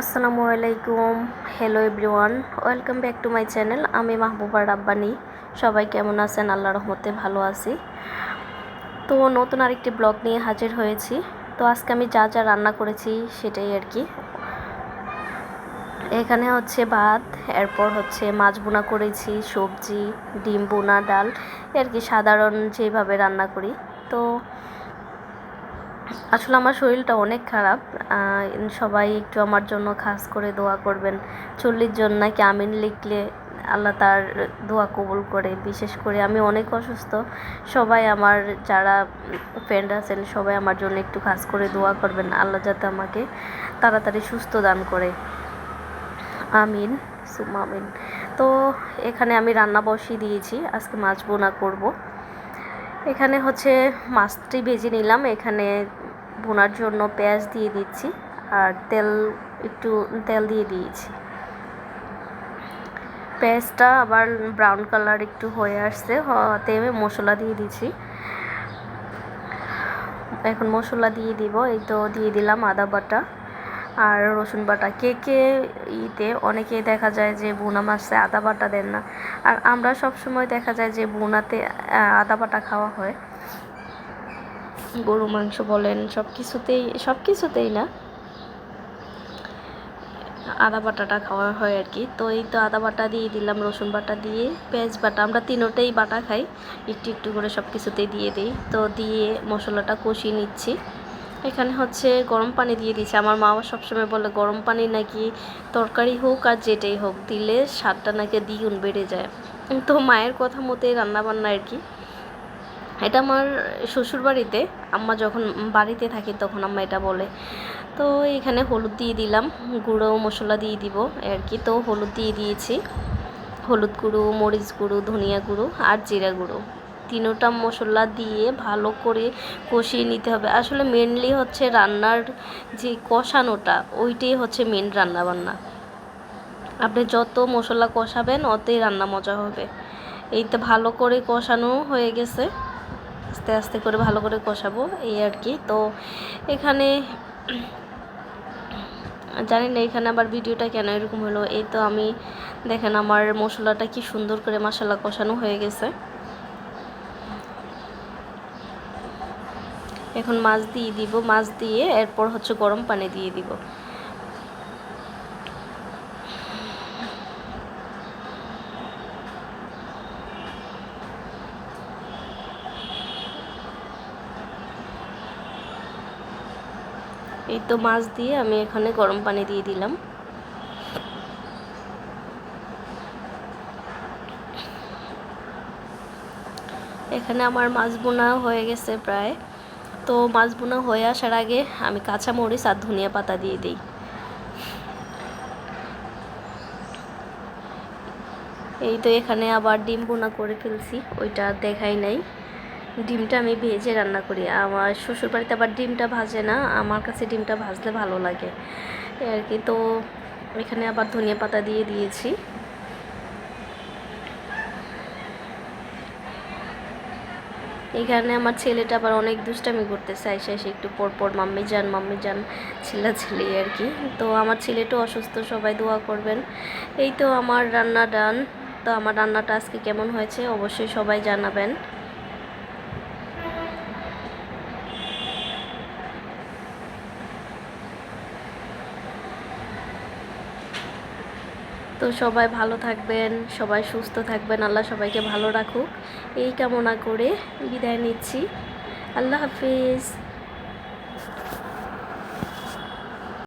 আসসালামু আলাইকুম। Hello everyone welcome back to my channel আমি মাহবুবা রাব্বানি। সবাই কেমন আছেন? আল্লাহ রহমতে ভালো আছি। তো নতুন আরেকটি ব্লগ নিয়ে হাজির হয়েছি। তো আজকে আমি যা যা রান্না করেছি সেটাই আর কি। এখানে হচ্ছে ভাত, এরপর হচ্ছে মাছ বোনা করেছি, সবজি, ডিম বোনা ডাল। আর কি সাধারণ যেভাবে রান্না করি। তো আসলে আমার শরীরটা অনেক খারাপ সবাই একটু আমার জন্য খাস করে দোয়া করবেন। চল্লিশ জন নাকি আমিন লিখলে আল্লাহ তার দোয়া কবুল করে। বিশেষ করে আমি অনেক অসুস্থ, সবাই আমার যারা ফ্রেন্ড আছেন সবাই আমার জন্য একটু খাস করে দোয়া করবেন। আল্লাহ যাতে আমাকে তাড়াতাড়ি সুস্থ দান করে। আমিন সুমা আমিন। তো এখানে আমি রান্না বসিয়ে দিয়েছি, আজকে মাছ বোনা করব। এখানে হচ্ছে মাছটি ভেজে নিলাম। এখানে বোনার জন্য পেঁয়াজ দিয়ে দিচ্ছি আর তেল, একটু তেল দিয়ে দিয়েছি। পেঁয়াজটা আবার ব্রাউন কালার একটু হয়ে আসছে হতে মশলা দিয়ে দিচ্ছি। এখন মশলা দিয়ে দিব, এই তো দিয়ে দিলাম আদা বাটা। আর রসুন বাটা। কে কে ইতে অনেকেই দেখা যায় যে বোনা মাছে আদা বাটা দেন না। আর আমরা সব সময় দেখা যায় যে বোনাতে আদা বাটা খাওয়া হয়। গরু মাংস বলেন সব কিছুতেই সব কিছুতেই না। আদা বাটাটা খাওয়া হয় আর কি। তো এই তো আদা বাটা দিয়ে দিলাম, রসুন বাটা দিয়ে। পেঁয়াজ বাটা, আমরা তিনোটাই বাটা খাই। একটু একটু করে সব কিছুতেই দিয়ে দিই। তো দিয়ে মশলাটা কষিয়ে নিচ্ছি। এখানে হচ্ছে গরম পানি দিয়ে দিয়েছি। আমার মা সবসময় বলে, গরম পানি নাকি তরকারি হোক আর যেটাই হোক, দিলে স্বাদটা নাকি দ্বিগুণ বেড়ে যায়। তো মায়ের কথা মতে রান্নাবান্না আর কি। এটা আমার শ্বশুর বাড়িতে আম্মা যখন বাড়িতে থাকি তখন আম্মা এটা বলে। তো এখানে হলুদ দিয়ে দিলাম, গুঁড়ো মশলা দিয়ে দিব আর কি। তো হলুদ দিয়ে দিয়েছি। হলুদ গুঁড়ো, মরিচ গুঁড়ো, ধনিয়া গুঁড়ো আর জিরা গুঁড়ো। তিনোটা মশলা দিয়ে ভালো করে কষিয়ে নিতে হবে। আসলে মেনলি হচ্ছে রান্নার যে কষানোটা, ওইটাই হচ্ছে মেন রান্না বান্না আপনি যত মশলা কষাবেন, অতই রান্না মজা হবে। এই তো ভালো করে কষানো হয়ে গেছে। আস্তে আস্তে করে ভালো করে কষাবো, এই আর কি। তো এখানে জানি না এখানে আবার ভিডিওটা কেন এরকম হলো, এই তো আমি দেখেন আমার মশলাটা কি সুন্দর করে মশলা কষানো হয়ে গেছে। এখন মাছ দিয়ে দিব, মাছ দিয়ে এরপর হচ্ছে গরম পানি দিয়ে দিব। এই তো মাছ দিয়ে আমি এখানে গরম পানি দিয়ে দিলাম। এখানে আমার মাছ বোনা হয়ে গেছে প্রায়। তো মাছ বোনা হয়ে আসার আগে আমি কাঁচা মরিচ আর ধনিয়া পাতা দিয়ে দিই। এই তো এখানে আবার ডিম বোনা করে ফেলছি, ওইটা দেখাই নাই। ডিমটা আমি ভেজে রান্না করি। আমার শ্বশুর বাড়িতে আবার ডিমটা ভাজে না, আমার কাছে ডিমটা ভাজলে ভালো লাগে। আর কি, তো এখানে আবার ধনিয়া পাতা দিয়ে দিয়েছি। এখানে আমার ছেলেটা আবার অনেক দুষ্টামি করতেছে, আইসা এসে একটু পরপর পর, মাম্মি যান মাম্মি যান ছেলে ছেলে আর কি। তো আমার ছেলেটাও অসুস্থ, সবাই দোয়া করবেন। এই তো আমার রান্না ডান তো আমার রান্নাটা আজকে কেমন হয়েছে অবশ্যই সবাই জানাবেন। তো সবাই ভালো থাকবেন, সবাই সুস্থ থাকবেন, আল্লাহ সবাইকে ভালো রাখুক। এই কামনা করে বিদায় নিচ্ছি। আল্লাহ হাফিজ।